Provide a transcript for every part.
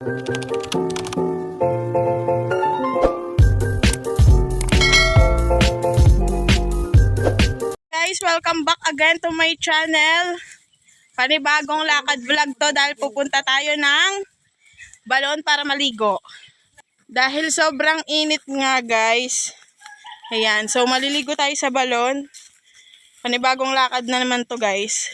Guys, welcome back again to my channel. Panibagong lakad vlog to dahil pupunta tayo ng balon para maligo. Dahil sobrang init nga guys. Ayan, so maliligo tayo sa balon. Panibagong lakad na naman to guys.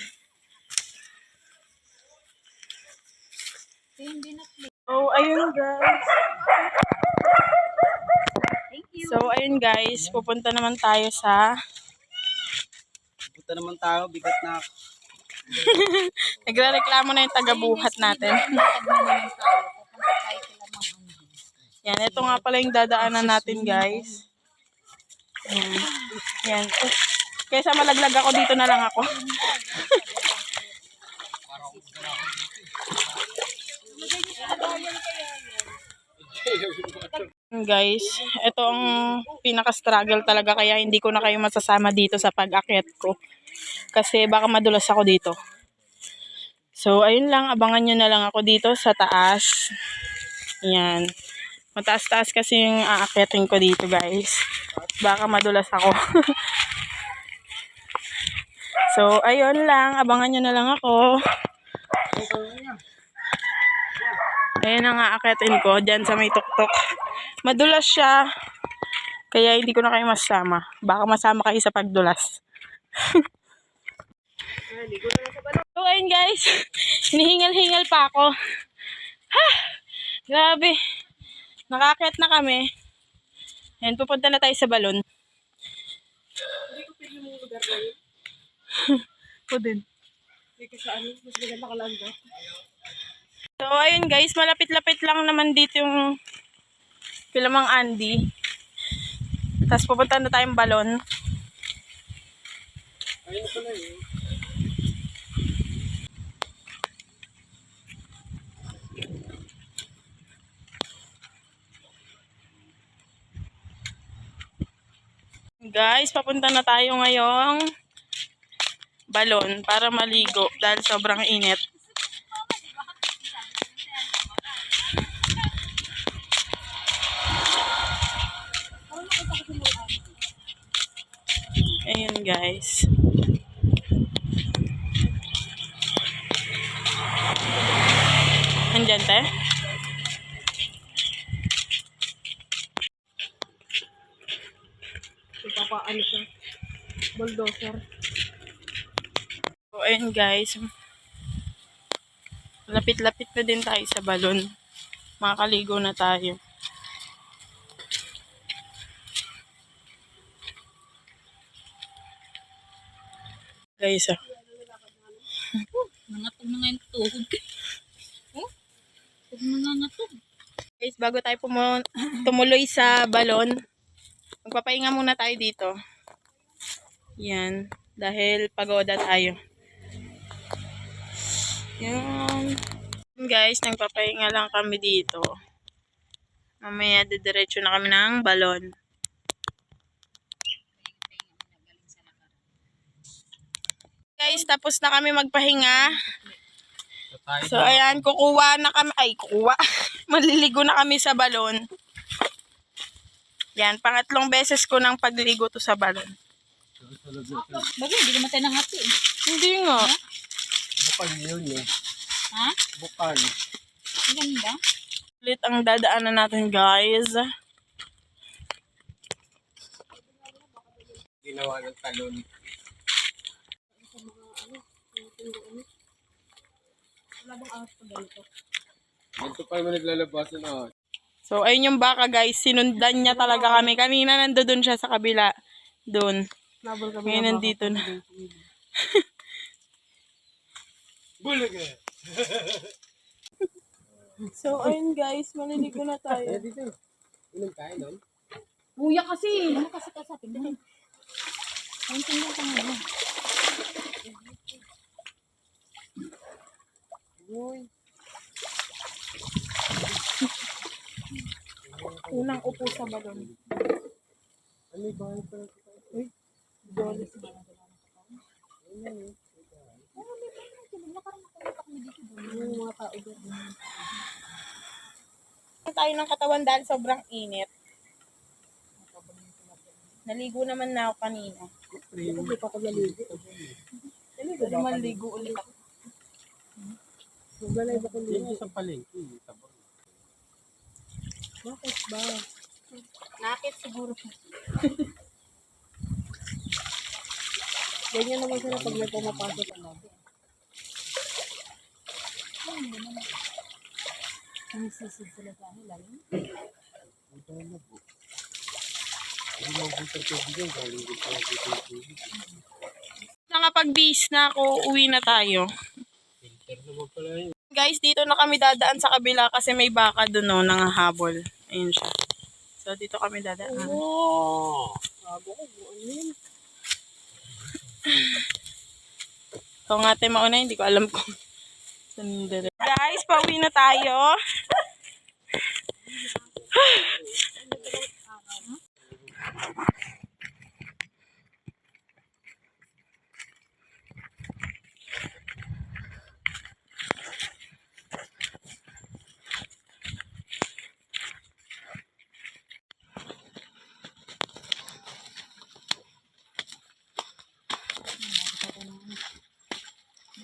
Oh, ayun guys. So, ayun guys, pupunta naman tayo sa Punta naman tayo, bigat na ako. Nagre-reklamo na yung taga-buhat natin. Yan, ito nga pala yung dadaanan natin, guys. Yan. Yan. Kaysa malaglag ako, dito na lang ako. Guys, ito ang pinaka-struggle talaga kaya hindi ko na kayo masasama dito sa pag-akyat ko. Kasi baka madulas ako dito. So, ayun lang. Abangan nyo na lang ako dito sa taas. Yan. Mataas-taas kasi yung aakyatin ko dito, guys. Baka madulas ako. so, ayun lang. Abangan nyo na lang ako. Ayan ang aakyatin ko. Diyan sa may tuktok. Madulas siya. Kaya hindi ko na kayo masama. Baka masama kayo sa pagdulas. So, ayun guys. Hinihingal-hingal pa ako. Ha! Grabe. Nakakit na kami. Ayan, pupunta na tayo sa balon. Hindi ko pili mong lugar na yun. Ko din. So, ayun guys. Malapit-lapit lang naman dito yung Pilamang Andy. Tapos pupunta na tayong balon. Ayun pala. Guys, papunta na tayo ngayong balon para maligo dahil sobrang init. Guys. Andyan te? Papaano siya? Bulldozer. So, ayun guys. Lapit-lapit na din tayo sa balon. Makakaligo na tayo. Guys, ah. Nangatog na nga yung tuhod. Oh? Huwag nangangatog. Guys, bago tayo tumuloy sa balon, magpapahinga muna tayo dito. Yan. Dahil pagoda tayo. Yan. Guys, nagpapahinga lang kami dito. Mamaya, didiretso na kami ng balon. Guys, tapos na kami magpahinga. So, ayan, kukuha na kami. Ay, kukuha. Maliligo na kami sa balon. Yan, pangatlong beses ko nang pagligo to sa balon. Bagay, hindi naman tayo nangati eh. Hindi nga. Bukal yun eh. Ha? Bukal. Ang ganda. Ulit ang dadaanan natin, guys. Ginawa ng talon. Ganito pa naman naglalabasan ah. So, ayun yung baka, guys. Sinundan niya talaga kami. Kanina nandoon siya sa kabila. Doon. Ngayon nandito na. Bulag eh. So, ayun, guys. Maliligo na tayo. Eh, dito. Inom tayo nun. Kuya kasi. Ano kasi kasapin mo? Kunting lang kang ano. Uy. Unang upo sa balon. Ano yung bahay pa lang? Uy, Dolis ba? Ayun eh. Yung mga tao doon. tayo ng katawan dahil sobrang init. Naligo naman na ako kanina. Hindi pa ako naligo. Pwede maligo ulit ako. Maglalay ba ko ligo? yung sa palengke. Bakit ba? Nakit siguro. Ganyan naman sila pag may pumapasok sa lobby. Ang sisid sila sa akin, lalo. Nakapag-bis na ako, uwi na tayo. Filter naman pala yun. Guys, dito na kami dadaan sa kabila kasi may baka doon no, nangahabol. Ayun siya. So, dito kami dadaan. Oh! Buwan yun. Kung ate mauna, hindi ko alam kung saan. Guys, pauwi na tayo.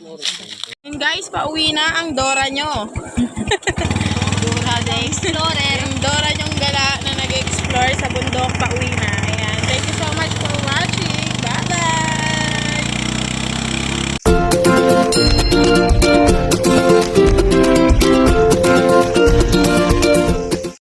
And guys, pauwi na ang Dora nyo. Dora the Explorer. Yung Dora nyong gala na nag-explore sa bundok, pauwi